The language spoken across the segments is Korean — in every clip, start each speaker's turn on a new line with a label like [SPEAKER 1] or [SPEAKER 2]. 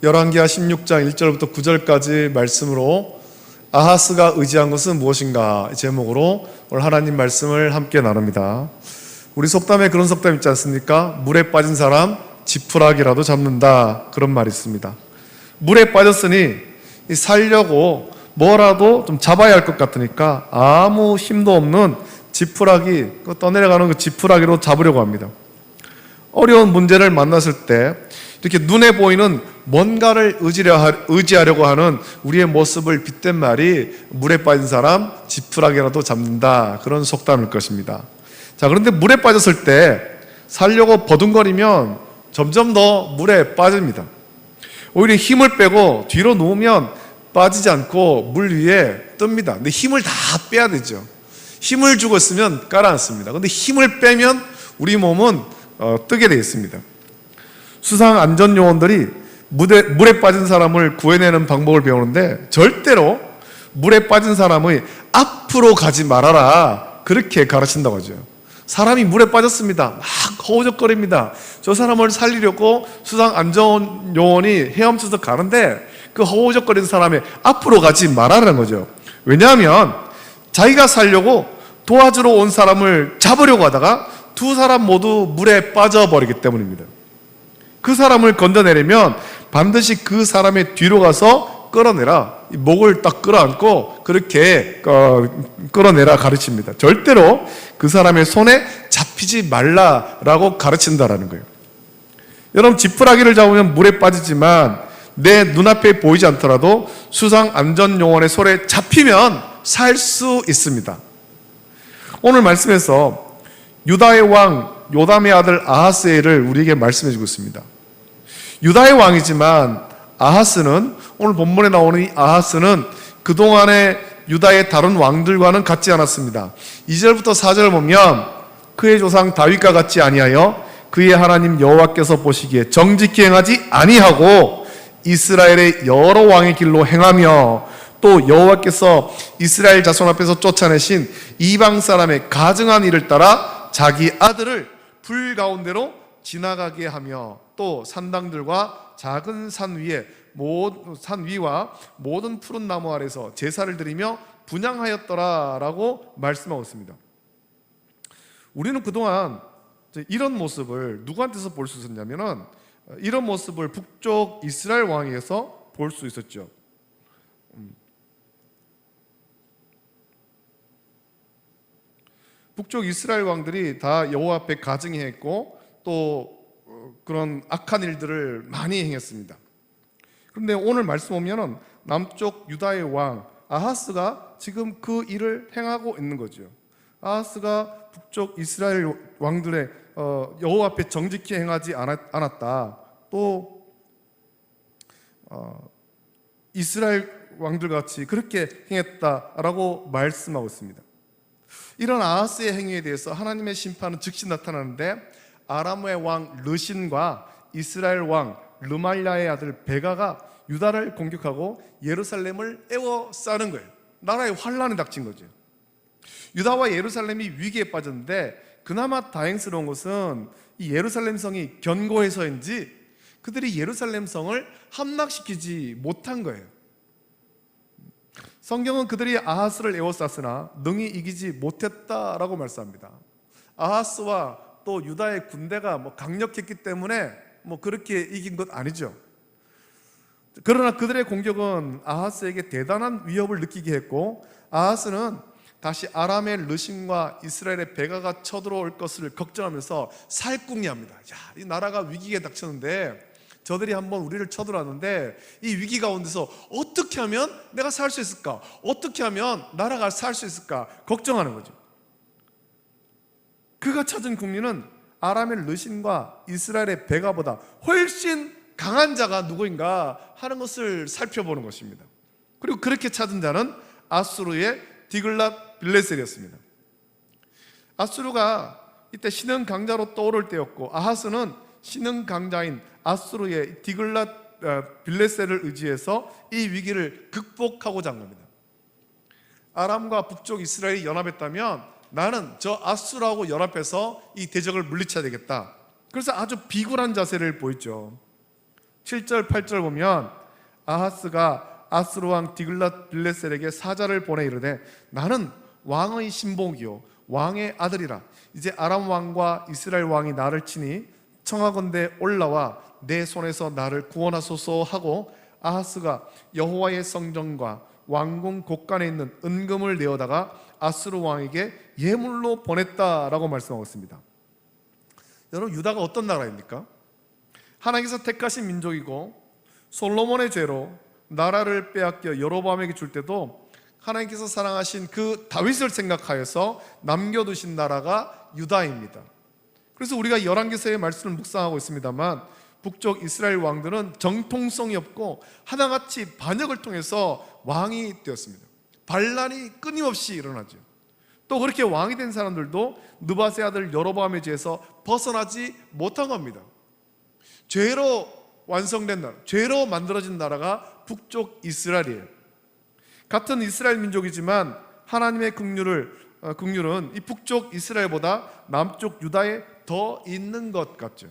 [SPEAKER 1] 열왕기하 16장 1절부터 9절까지 말씀으로 아하스가 의지한 것은 무엇인가 이 제목으로 오늘 하나님 말씀을 함께 나눕니다. 우리 속담에 그런 속담 있지 않습니까? 물에 빠진 사람 지푸라기라도 잡는다 그런 말이 있습니다. 물에 빠졌으니 이 살려고 뭐라도 좀 잡아야 할 것 같으니까 아무 힘도 없는 지푸라기 그 떠내려가는 그 지푸라기로 잡으려고 합니다. 어려운 문제를 만났을 때 이렇게 눈에 보이는 뭔가를 의지하려고 하는 우리의 모습을 빗댄 말이 물에 빠진 사람 지푸라기라도 잡는다 그런 속담일 것입니다. 자 그런데 물에 빠졌을 때 살려고 버둥거리면 점점 더 물에 빠집니다. 오히려 힘을 빼고 뒤로 누우면 빠지지 않고 물 위에 뜹니다. 근데 힘을 다 빼야 되죠. 힘을 주고 있으면 깔아앉습니다. 근데 힘을 빼면 우리 몸은 어, 뜨게 되어 있습니다. 수상 안전 요원들이 물에, 물에 빠진 사람을 구해내는 방법을 배우는데 절대로 물에 빠진 사람의 앞으로 가지 말아라 그렇게 가르친다고 하죠. 사람이 물에 빠졌습니다. 막 허우적거립니다. 저 사람을 살리려고 수상 안전 요원이 헤엄쳐서 가는데 그 허우적거리는 사람의 앞으로 가지 말아라는 거죠. 왜냐하면 자기가 살려고 도와주러 온 사람을 잡으려고 하다가 두 사람 모두 물에 빠져버리기 때문입니다. 그 사람을 건져내려면 반드시 그 사람의 뒤로 가서 끌어내라. 목을 딱 끌어안고 그렇게 어, 끌어내라 가르칩니다. 절대로 그 사람의 손에 잡히지 말라라고 가르친다라는 거예요. 여러분 지푸라기를 잡으면 물에 빠지지만 내 눈앞에 보이지 않더라도 수상 안전 요원의 손에 잡히면 살 수 있습니다. 오늘 말씀에서 유다의 왕 요담의 아들 아하스를 우리에게 말씀해 주고 있습니다. 유다의 왕이지만 아하스는 오늘 본문에 나오는 이 아하스는 그동안의 유다의 다른 왕들과는 같지 않았습니다. 2절부터 4절을 보면 그의 조상 다윗과 같지 아니하여 그의 하나님 여호와께서 보시기에 정직히 행하지 아니하고 이스라엘의 여러 왕의 길로 행하며 또 여호와께서 이스라엘 자손 앞에서 쫓아내신 이방 사람의 가증한 일을 따라 자기 아들을 불 가운데로 지나가게 하며 또 산당들과 작은 산 위에 산 위와 모든 푸른 나무 아래서 제사를 드리며 분양하였더라라고 말씀하고 있습니다. 우리는 그동안 이런 모습을 누구한테서 볼 수 있었냐면은 이런 모습을 북쪽 이스라엘 왕에서 볼 수 있었죠. 음. 북쪽 이스라엘 왕들이 다 여호와 앞에 가증히 했고 또 어, 그런 악한 일들을 많이 행했습니다. 그런데 오늘 말씀 보면은 남쪽 유다의 왕 아하스가 지금 그 일을 행하고 있는 거죠. 아하스가 북쪽 이스라엘 왕들의 어, 여호와 앞에 정직히 행하지 않았 다. 또 어, 이스라엘 왕들 같이 그렇게 행했다라고 말씀하고 있습니다. 이런 아하스의 행위에 대해서 하나님의 심판은 즉시 나타나는데 아람의 왕 르신과 이스라엘 왕 르말야의 아들 베가가 유다를 공격하고 예루살렘을 에워싸는 거예요. 나라에 환란이 닥친 거죠. 유다와 예루살렘이 위기에 빠졌는데 그나마 다행스러운 것은 이 예루살렘 성이 견고해서인지 그들이 예루살렘 성을 함락시키지 못한 거예요. 성경은 그들이 아하스를 에워쌌으나 능히 이기지 못했다라고 말씀합니다. 아하스와 또 유다의 군대가 뭐 강력했기 때문에 뭐 그렇게 이긴 것 아니죠. 그러나 그들의 공격은 아하스에게 대단한 위협을 느끼게 했고 아하스는 다시 아람의 르신과 이스라엘의 베가가 쳐들어올 것을 걱정하면서 살궁리합니다. 야, 이 나라가 위기에 닥쳤는데 저들이 한번 우리를 쳐들어왔는데 이 위기 가운데서 어떻게 하면 내가 살 수 있을까? 어떻게 하면 나라가 살 수 있을까? 걱정하는 거죠. 그가 찾은 국민은 아람의 르신과 이스라엘의 베가보다 훨씬 강한 자가 누구인가 하는 것을 살펴보는 것입니다. 그리고 그렇게 찾은 자는 아수르의 디글랏 빌레셀이었습니다. 아수르가 이때 신흥 강자로 떠오를 때였고 아하스는 신흥 강자인 아수르의 디글랏 어, 빌레셀을 의지해서 이 위기를 극복하고자 한 겁니다. 아람과 북쪽 이스라엘이 연합했다면 나는 저 아수르하고 연합해서 이 대적을 물리쳐야 되겠다. 그래서 아주 비굴한 자세를 보였죠. 7절, 8절 보면 아하스가 아스로 왕 디글랏 빌레셀에게 사자를 보내 이르되 나는 왕의 신복이요 왕의 아들이라 이제 아람 왕과 이스라엘 왕이 나를 치니 청하건대 올라와 내 손에서 나를 구원하소서 하고 아하스가 여호와의 성전과 왕궁 곳간에 있는 은금을 내어다가 아스루 왕에게 예물로 보냈다라고 말씀하고 있습니다. 여러분 유다가 어떤 나라입니까? 하나님께서 택하신 민족이고 솔로몬의 죄로 나라를 빼앗겨 여로보암에게 줄 때도 하나님께서 사랑하신 그 다윗을 생각하여서 남겨두신 나라가 유다입니다. 그래서 우리가 열왕기서의 말씀을 묵상하고 있습니다만 북쪽 이스라엘 왕들은 정통성이 없고 하나같이 반역을 통해서 왕이 되었습니다. 반란이 끊임없이 일어나죠. 또 그렇게 왕이 된 사람들도 느바세 아들 여로보암의 죄에서 벗어나지 못한 겁니다. 죄로 완성된 나라, 죄로 만들어진 나라가 북쪽 이스라엘이에요. 같은 이스라엘 민족이지만 하나님의 긍휼을 어, 긍휼은 이 북쪽 이스라엘보다 남쪽 유다에 더 있는 것 같죠.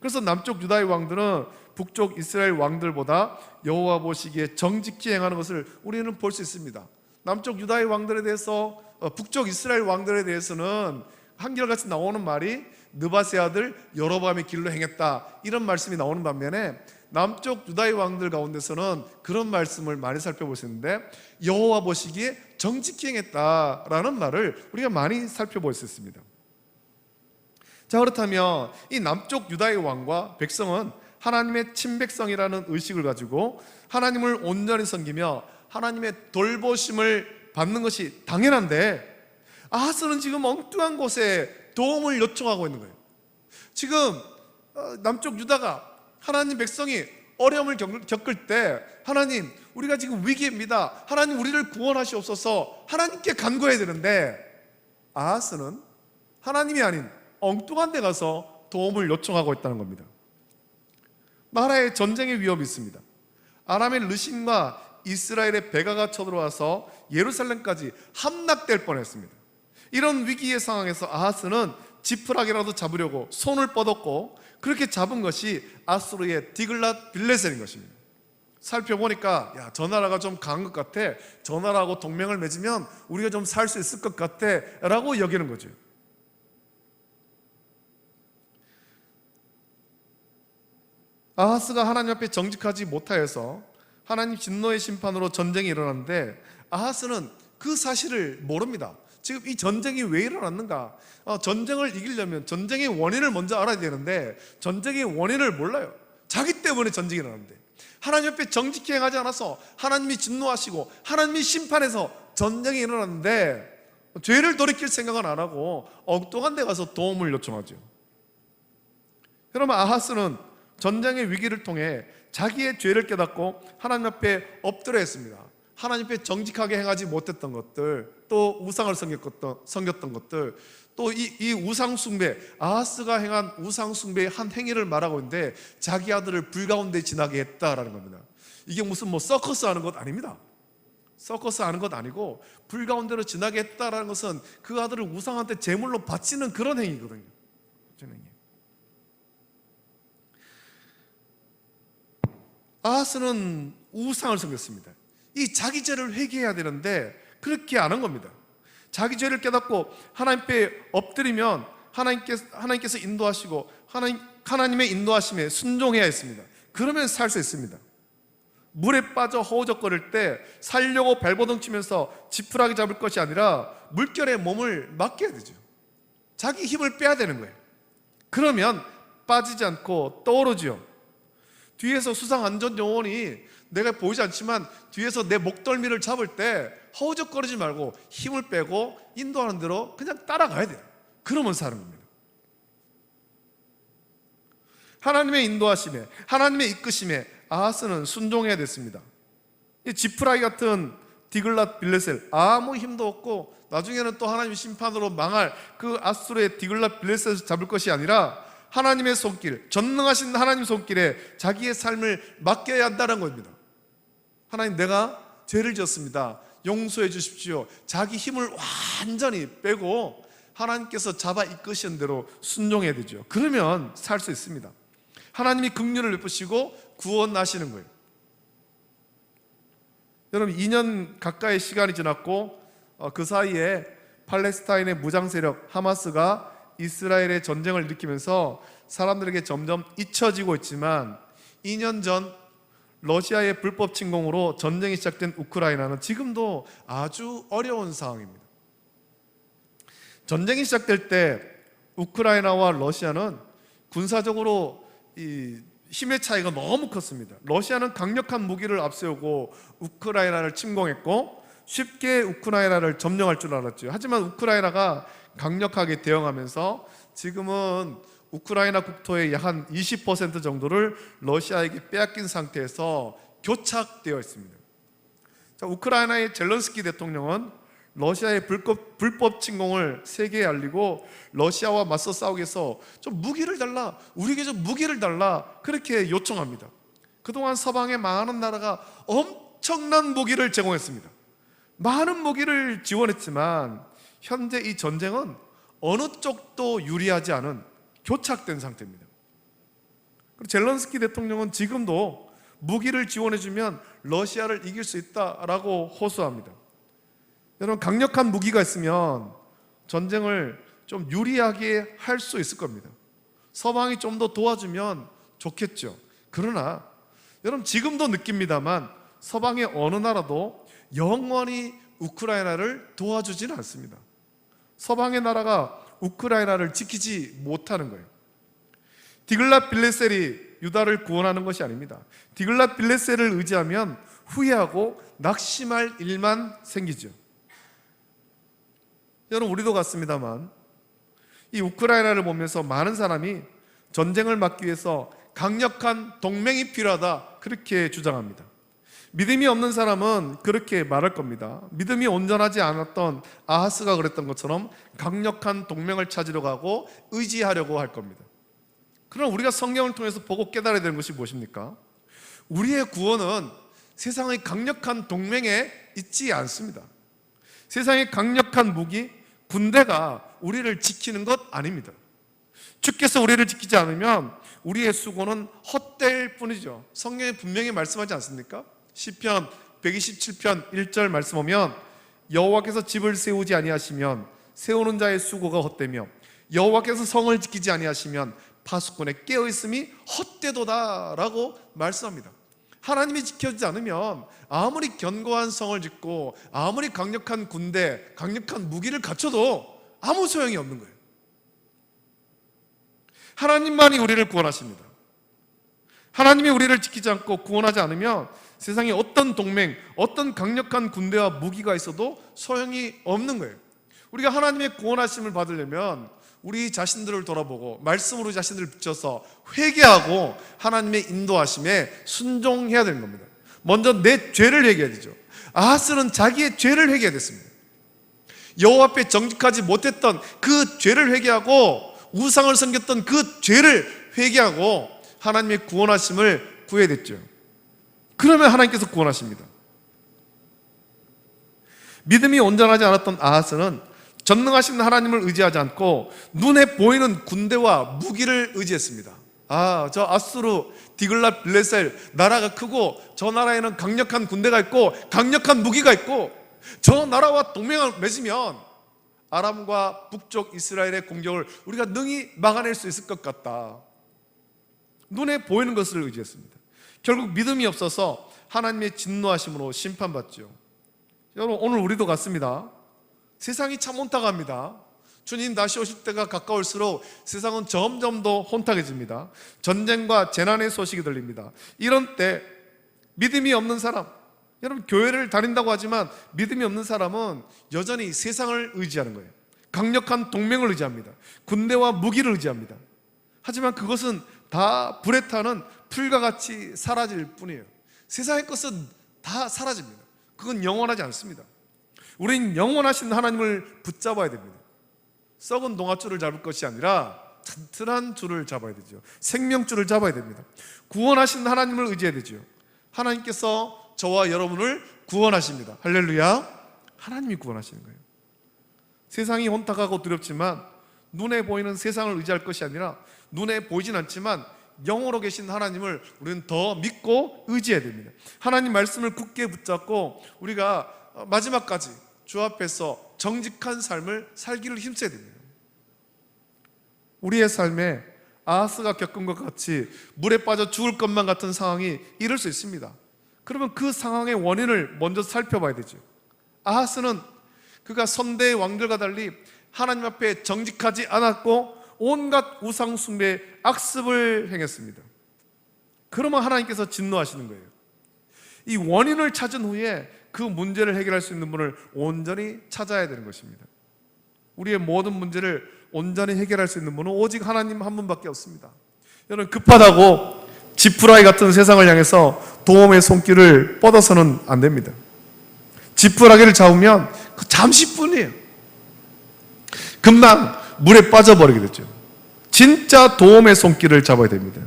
[SPEAKER 1] 그래서 남쪽 유다의 왕들은 북쪽 이스라엘 왕들보다 여호와 보시기에 정직히 행하는 것을 우리는 볼 수 있습니다. 남쪽 유다의 왕들에 대해서 어, 북쪽 이스라엘 왕들에 대해서는 한결같이 나오는 말이 느바세 아들 여로보암의 길로 행했다 이런 말씀이 나오는 반면에 남쪽 유다의 왕들 가운데서는 그런 말씀을 많이 살펴볼 수 있는데 여호와 보시기에 정직히 행했다라는 말을 우리가 많이 살펴볼 수 있습니다. 자 그렇다면 이 남쪽 유다의 왕과 백성은 하나님의 친백성이라는 의식을 가지고 하나님을 온전히 섬기며 하나님의 돌보심을 받는 것이 당연한데 아하스는 지금 엉뚱한 곳에 도움을 요청하고 있는 거예요. 지금 어, 남쪽 유다가 하나님 백성이 어려움을 겪- 겪을 때 하나님 우리가 지금 위기입니다. 하나님 우리를 구원하시옵소서 하나님께 간구해야 되는데 아하스는 하나님이 아닌 엉뚱한 데 가서 도움을 요청하고 있다는 겁니다. 나라에 전쟁의 위협이 있습니다. 아람의 르신과 이스라엘의 베가가 쳐들어와서 예루살렘까지 함락될 뻔했습니다. 이런 위기의 상황에서 아하스는 지푸라기라도 잡으려고 손을 뻗었고 그렇게 잡은 것이 아수르의 디글랏 빌레셀인 것입니다. 살펴보니까 야, 저 나라가 좀 강한 것 같아. 저 나라하고 동맹을 맺으면 우리가 좀 살 수 있을 것 같아. 라고 여기는 거죠. 아하스가 하나님 앞에 정직하지 못하여서 하나님 진노의 심판으로 전쟁이 일어났는데 아하스는 그 사실을 모릅니다. 지금 이 전쟁이 왜 일어났는가? 어, 전쟁을 이기려면 전쟁의 원인을 먼저 알아야 되는데 전쟁의 원인을 몰라요. 자기 때문에 전쟁이 일어났는데 하나님 앞에 정직히 행하지 않아서 하나님이 진노하시고 하나님이 심판해서 전쟁이 일어났는데 죄를 돌이킬 생각은 안 하고 엉뚱한 데 가서 도움을 요청하죠. 여러분 아하스는 전쟁의 위기를 통해 자기의 죄를 깨닫고 하나님 앞에 엎드려 했습니다. 하나님 앞에 정직하게 행하지 못했던 것들, 또 우상을 섬겼던, 섬겼던 것들, 또 이 이 우상 숭배, 아하스가 행한 우상 숭배의 한 행위를 말하고 있는데 자기 아들을 불 가운데 지나게 했다라는 겁니다. 이게 무슨 뭐 서커스 하는 것 아닙니다. 서커스 하는 것 아니고 불 가운데로 지나게 했다라는 것은 그 아들을 우상한테 제물로 바치는 그런 행위거든요. 그런 행위. 아하스는 우상을 섬겼습니다. 이 자기 죄를 회개해야 되는데 그렇게 안 한 겁니다. 자기 죄를 깨닫고 하나님 앞에 엎드리면 하나님께서, 하나님께서 인도하시고 하나님, 하나님의 인도하심에 순종해야 했습니다. 그러면 살 수 있습니다. 물에 빠져 허우적거릴 때 살려고 발버둥 치면서 지푸라기 잡을 것이 아니라 물결에 몸을 맡겨야 되죠. 자기 힘을 빼야 되는 거예요. 그러면 빠지지 않고 떠오르지요. 뒤에서 수상 안전 요원이 내가 보이지 않지만 뒤에서 내 목덜미를 잡을 때 허우적거리지 말고 힘을 빼고 인도하는 대로 그냥 따라가야 돼요. 그러면 사는 겁니다. 하나님의 인도하심에 하나님의 이끄심에 아하스는 순종해야 됐습니다. 이 지푸라기 같은 디글랏 빌레셀 아무 힘도 없고 나중에는 또 하나님 심판으로 망할 그 아수르의 디글랏 빌레셀을 잡을 것이 아니라 하나님의 손길, 전능하신 하나님 손길에 자기의 삶을 맡겨야 한다는 겁니다. 하나님 내가 죄를 지었습니다. 용서해 주십시오. 자기 힘을 완전히 빼고 하나님께서 잡아 이끄신 대로 순종해야 되죠. 그러면 살 수 있습니다. 하나님이 긍휼을 베푸시고 구원하시는 거예요. 여러분 2년 가까이 시간이 지났고 어, 그 사이에 팔레스타인의 무장 세력 하마스가 이스라엘의 전쟁을 일으키면서 사람들에게 점점 잊혀지고 있지만 2년 전 러시아의 불법 침공으로 전쟁이 시작된 우크라이나는 지금도 아주 어려운 상황입니다. 전쟁이 시작될 때 우크라이나와 러시아는 군사적으로 이 힘의 차이가 너무 컸습니다. 러시아는 강력한 무기를 앞세우고 우크라이나를 침공했고 쉽게 우크라이나를 점령할 줄 알았죠. 하지만 우크라이나가 강력하게 대응하면서 지금은 우크라이나 국토의 약 한 20% 정도를 러시아에게 빼앗긴 상태에서 교착되어 있습니다. 자, 우크라이나의 젤런스키 대통령은 러시아의 불법, 불법 침공을 세계에 알리고 러시아와 맞서 싸우기 위해서 좀 무기를 달라. 우리에게 좀 무기를 달라. 그렇게 요청합니다. 그동안 서방의 많은 나라가 엄청난 무기를 제공했습니다. 많은 무기를 지원했지만 현재 이 전쟁은 어느 쪽도 유리하지 않은 교착된 상태입니다 젤런스키 대통령은 지금도 무기를 지원해주면 러시아를 이길 수 있다라고 호소합니다 여러분 강력한 무기가 있으면 전쟁을 좀 유리하게 할 수 있을 겁니다. 서방이 좀 더 도와주면 좋겠죠. 그러나 여러분 지금도 느낍니다만 서방의 어느 나라도 영원히 우크라이나를 도와주지는 않습니다. 서방의 나라가 우크라이나를 지키지 못하는 거예요. 디글랏 빌레셀이 유다를 구원하는 것이 아닙니다. 디글랏 빌레셀을 의지하면 후회하고 낙심할 일만 생기죠. 여러분 우리도 같습니다만 이 우크라이나를 보면서 많은 사람이 전쟁을 막기 위해서 강력한 동맹이 필요하다 그렇게 주장합니다. 믿음이 없는 사람은 그렇게 말할 겁니다. 믿음이 온전하지 않았던 아하스가 그랬던 것처럼 강력한 동맹을 찾으려고 하고 의지하려고 할 겁니다. 그럼 우리가 성경을 통해서 보고 깨달아야 되는 것이 무엇입니까? 우리의 구원은 세상의 강력한 동맹에 있지 않습니다. 세상의 강력한 무기, 군대가 우리를 지키는 것 아닙니다. 주께서 우리를 지키지 않으면 우리의 수고는 헛될 뿐이죠. 성경에 분명히 말씀하지 않습니까? 시편 127편 1절 말씀 보면 여호와께서 집을 세우지 아니하시면 세우는 자의 수고가 헛되며 여호와께서 성을 지키지 아니하시면 파수꾼의 깨어 있음이 헛되도다라고 말씀합니다. 하나님이 지켜주지 않으면 아무리 견고한 성을 짓고 아무리 강력한 군대, 강력한 무기를 갖춰도 아무 소용이 없는 거예요. 하나님만이 우리를 구원하십니다. 하나님이 우리를 지키지 않고 구원하지 않으면 세상에 어떤 동맹, 어떤 강력한 군대와 무기가 있어도 소용이 없는 거예요. 우리가 하나님의 구원하심을 받으려면 우리 자신들을 돌아보고 말씀으로 자신을 비춰서 회개하고 하나님의 인도하심에 순종해야 되는 겁니다. 먼저 내 죄를 회개해야 되죠. 아하스는 자기의 죄를 회개해야 됐습니다. 여호와 앞에 정직하지 못했던 그 죄를 회개하고 우상을 섬겼던 그 죄를 회개하고 하나님의 구원하심을 구해야 됐죠. 그러면 하나님께서 구원하십니다. 믿음이 온전하지 않았던 아하스는 전능하신 하나님을 의지하지 않고 눈에 보이는 군대와 무기를 의지했습니다. 아, 저 아수르, 디글라 빌레셀 나라가 크고 저 나라에는 강력한 군대가 있고 강력한 무기가 있고 저 나라와 동맹을 맺으면 아람과 북쪽 이스라엘의 공격을 우리가 능히 막아낼 수 있을 것 같다. 눈에 보이는 것을 의지했습니다. 결국 믿음이 없어서 하나님의 진노하심으로 심판받죠. 여러분 오늘 우리도 같습니다. 세상이 참 혼탁합니다. 주님 다시 오실 때가 가까울수록 세상은 점점 더 혼탁해집니다. 전쟁과 재난의 소식이 들립니다. 이런 때 믿음이 없는 사람, 여러분 교회를 다닌다고 하지만 믿음이 없는 사람은 여전히 세상을 의지하는 거예요. 강력한 동맹을 의지합니다. 군대와 무기를 의지합니다. 하지만 그것은 다 불에 타는 풀과 같이 사라질 뿐이에요. 세상의 것은 다 사라집니다. 그건 영원하지 않습니다. 우린 영원하신 하나님을 붙잡아야 됩니다. 썩은 동아줄을 잡을 것이 아니라 튼튼한 줄을 잡아야 되죠. 생명줄을 잡아야 됩니다. 구원하신 하나님을 의지해야 되죠. 하나님께서 저와 여러분을 구원하십니다. 할렐루야. 하나님이 구원하시는 거예요. 세상이 혼탁하고 두렵지만 눈에 보이는 세상을 의지할 것이 아니라 눈에 보이진 않지만 영으로 계신 하나님을 우리는 더 믿고 의지해야 됩니다. 하나님 말씀을 굳게 붙잡고 우리가 마지막까지 주 앞에서 정직한 삶을 살기를 힘써야 됩니다. 우리의 삶에 아하스가 겪은 것 같이 물에 빠져 죽을 것만 같은 상황이 이럴 수 있습니다. 그러면 그 상황의 원인을 먼저 살펴봐야 되죠. 아하스는 그가 선대의 왕들과 달리 하나님 앞에 정직하지 않았고 온갖 우상 숭배 악습을 행했습니다. 그러면 하나님께서 진노하시는 거예요. 이 원인을 찾은 후에 그 문제를 해결할 수 있는 분을 온전히 찾아야 되는 것입니다. 우리의 모든 문제를 온전히 해결할 수 있는 분은 오직 하나님 한 분밖에 없습니다. 여러분 급하다고 지푸라기 같은 세상을 향해서 도움의 손길을 뻗어서는 안 됩니다. 지푸라기를 잡으면 그 잠시뿐이에요. 금방 물에 빠져버리게 되죠. 진짜 도움의 손길을 잡아야 됩니다.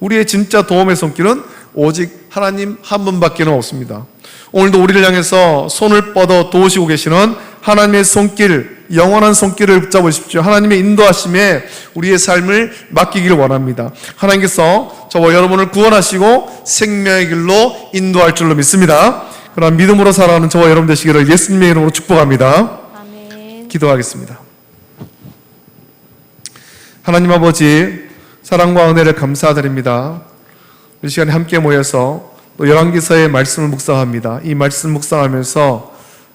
[SPEAKER 1] 우리의 진짜 도움의 손길은 오직 하나님 한 분밖에 없습니다. 오늘도 우리를 향해서 손을 뻗어 도우시고 계시는 하나님의 손길, 영원한 손길을 붙잡으십시오. 하나님의 인도하심에 우리의 삶을 맡기기를 원합니다. 하나님께서 저와 여러분을 구원하시고 생명의 길로 인도할 줄로 믿습니다. 그럼 믿음으로 살아가는 저와 여러분 되시기를 예수님의 이름으로 축복합니다.
[SPEAKER 2] 아멘.
[SPEAKER 1] 기도하겠습니다. 하나님 아버지 사랑과 은혜를 감사드립니다. 이 시간에 함께 모여서 또 열왕기서의 말씀을 묵상합니다. 이 말씀 묵상하면서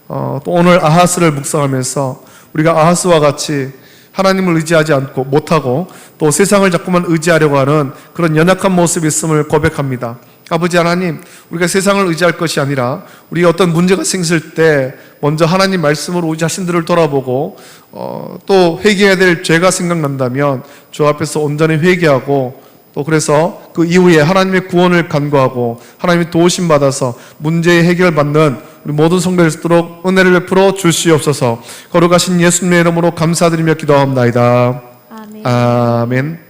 [SPEAKER 1] 어, 또 오늘 아하스를 묵상하면서 우리가 아하스와 같이 하나님을 의지하지 않고 못하고 또 세상을 자꾸만 의지하려고 하는 그런 연약한 모습이 있음을 고백합니다. 아버지 하나님, 우리가 세상을 의지할 것이 아니라 우리가 어떤 문제가 생길 때 먼저 하나님 말씀으로 우리 자신들을 돌아보고 어, 또 회개해야 될 죄가 생각난다면 주 앞에서 온전히 회개하고 또 그래서 그 이후에 하나님의 구원을 간구하고 하나님의 도우심 받아서 문제의 해결 받는 우리 모든 수 있도록 은혜를 베풀어 주시옵소서 거룩하신 예수님의 이름으로 감사드리며 기도합니다.
[SPEAKER 2] 아멘.
[SPEAKER 1] 아멘.